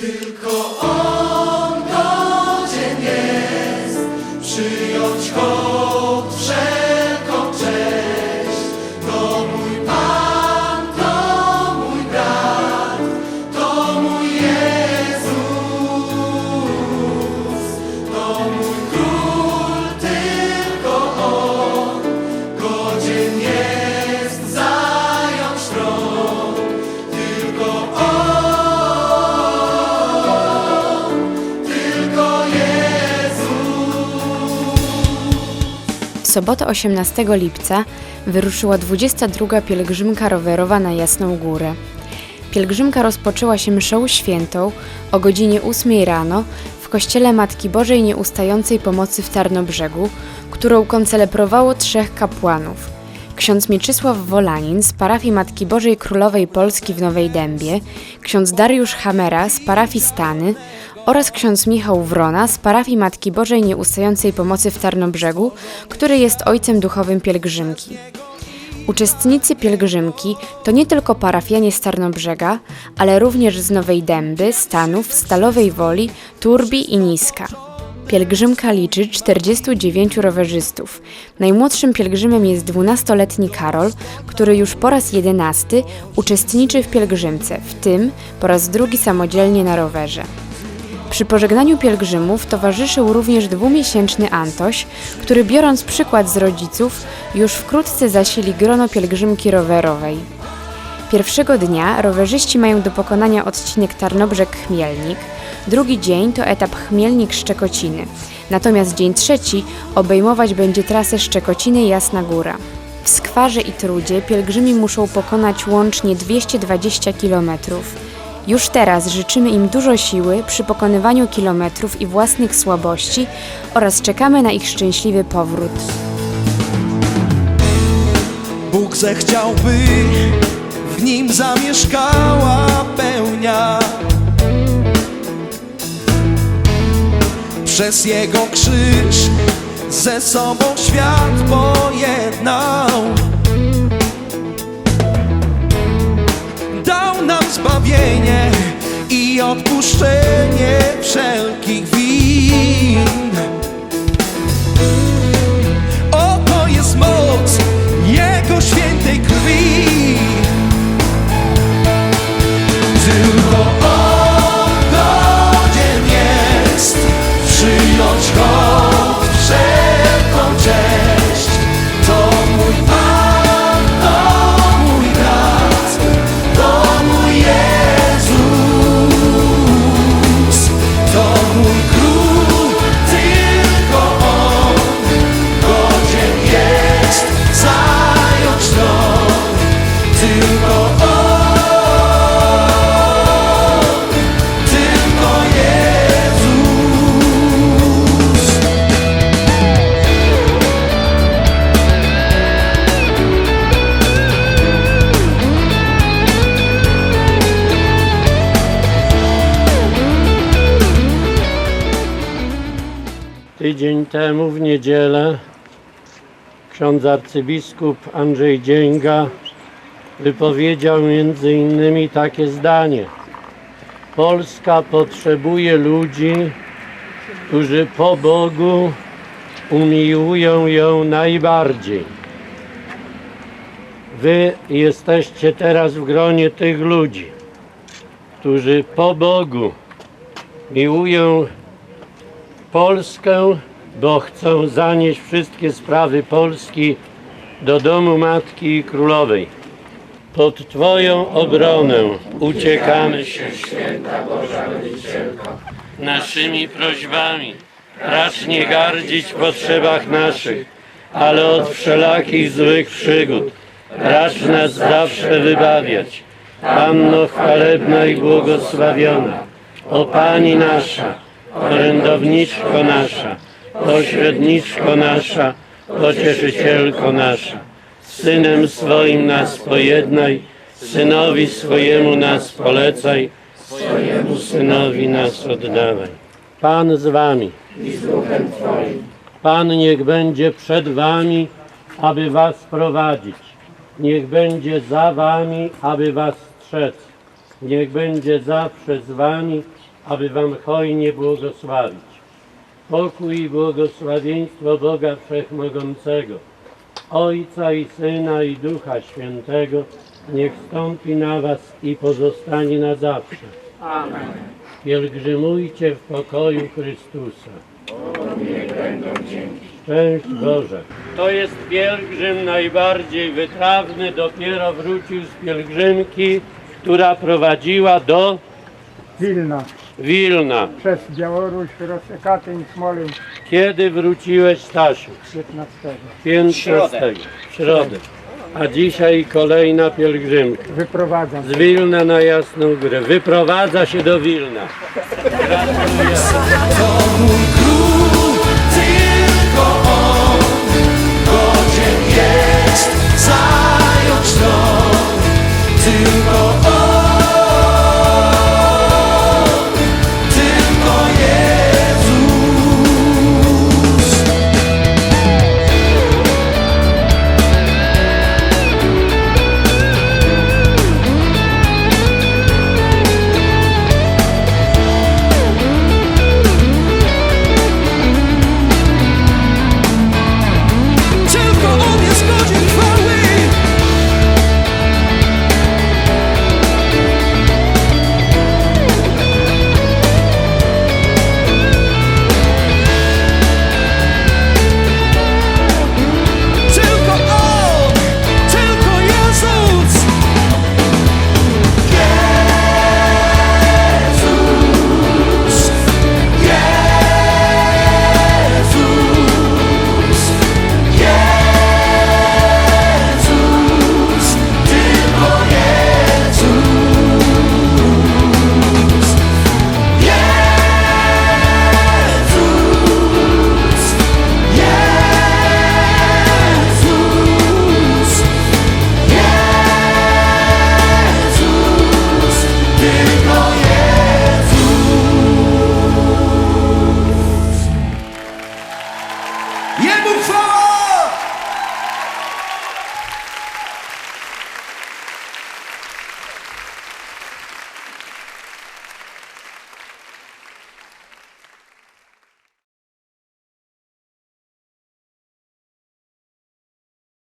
Tylko On godzien jest. Przyjąć hołd, W sobotę 18 lipca wyruszyła 22. pielgrzymka rowerowa na Jasną Górę. Pielgrzymka rozpoczęła się mszą świętą o godzinie 8 rano w kościele Matki Bożej Nieustającej Pomocy w Tarnobrzegu, którą koncelebrowało trzech kapłanów. Ksiądz Mieczysław Wolanin z parafii Matki Bożej Królowej Polski w Nowej Dębie, ksiądz Dariusz Hamera z parafii Stany oraz ksiądz Michał Wrona z parafii Matki Bożej Nieustającej Pomocy w Tarnobrzegu, który jest ojcem duchowym pielgrzymki. Uczestnicy pielgrzymki to nie tylko parafianie z Tarnobrzega, ale również z Nowej Dęby, Stanów, Stalowej Woli, Turbi i Niska. Pielgrzymka liczy 49 rowerzystów. Najmłodszym pielgrzymem jest 12-letni Karol, który już po raz 11 uczestniczy w pielgrzymce, w tym po raz drugi samodzielnie na rowerze. Przy pożegnaniu pielgrzymów towarzyszył również dwumiesięczny Antoś, który biorąc przykład z rodziców, już wkrótce zasili grono pielgrzymki rowerowej. Pierwszego dnia rowerzyści mają do pokonania odcinek Tarnobrzeg-Chmielnik, drugi dzień to etap Chmielnik-Szczekociny, natomiast dzień trzeci obejmować będzie trasę Szczekociny-Jasna Góra. W Skwarze i Trudzie pielgrzymi muszą pokonać łącznie 220 kilometrów. Już teraz życzymy im dużo siły przy pokonywaniu kilometrów i własnych słabości oraz czekamy na ich szczęśliwy powrót. Bóg zechciałby w nim zamieszkała pełnia Przez Jego krzyż ze sobą świat pojednał Tydzień temu w niedzielę ksiądz arcybiskup Andrzej Dzięga wypowiedział między innymi takie zdanie. Polska potrzebuje ludzi, którzy po Bogu umiłują ją najbardziej. Wy jesteście teraz w gronie tych ludzi, którzy po Bogu miłują Polskę, bo chcą zanieść wszystkie sprawy Polski do domu Matki Królowej. Pod Twoją obronę uciekamy się, święta Boża Rodzicielko. Naszymi prośbami racz nie gardzić w potrzebach naszych, ale od wszelakich złych przygód racz nas zawsze wybawiać. Panno chwalebna i błogosławiona, o Pani nasza, orędowniczko nasza, pośredniczko nasza, pocieszycielko nasza. Synem swoim nas pojednaj, Synowi swojemu nas polecaj, swojemu Synowi nas oddawaj. Pan z wami. I z duchem Twoim. Pan niech będzie przed wami, aby was prowadzić. Niech będzie za wami, aby was strzec. Niech będzie zawsze z wami aby Wam hojnie błogosławić. Pokój i błogosławieństwo Boga Wszechmogącego, Ojca i Syna i Ducha Świętego, niech stąpi na Was i pozostanie na zawsze. Amen. Pielgrzymujcie w pokoju Chrystusa. Szczęść Boże. To jest pielgrzym najbardziej wytrawny, dopiero wrócił z pielgrzymki, która prowadziła do Wilna, Wilna. przez Białoruś, Rosję, Katyń, Smoleń, Kiedy wróciłeś, Stasiu? 15. 15. W środę. A dzisiaj kolejna pielgrzymka. Wyprowadzam. Z Wilna na Jasną Górę. Wyprowadza się do Wilna. To mój król, tylko on godzien jest zająć tron. Tylko on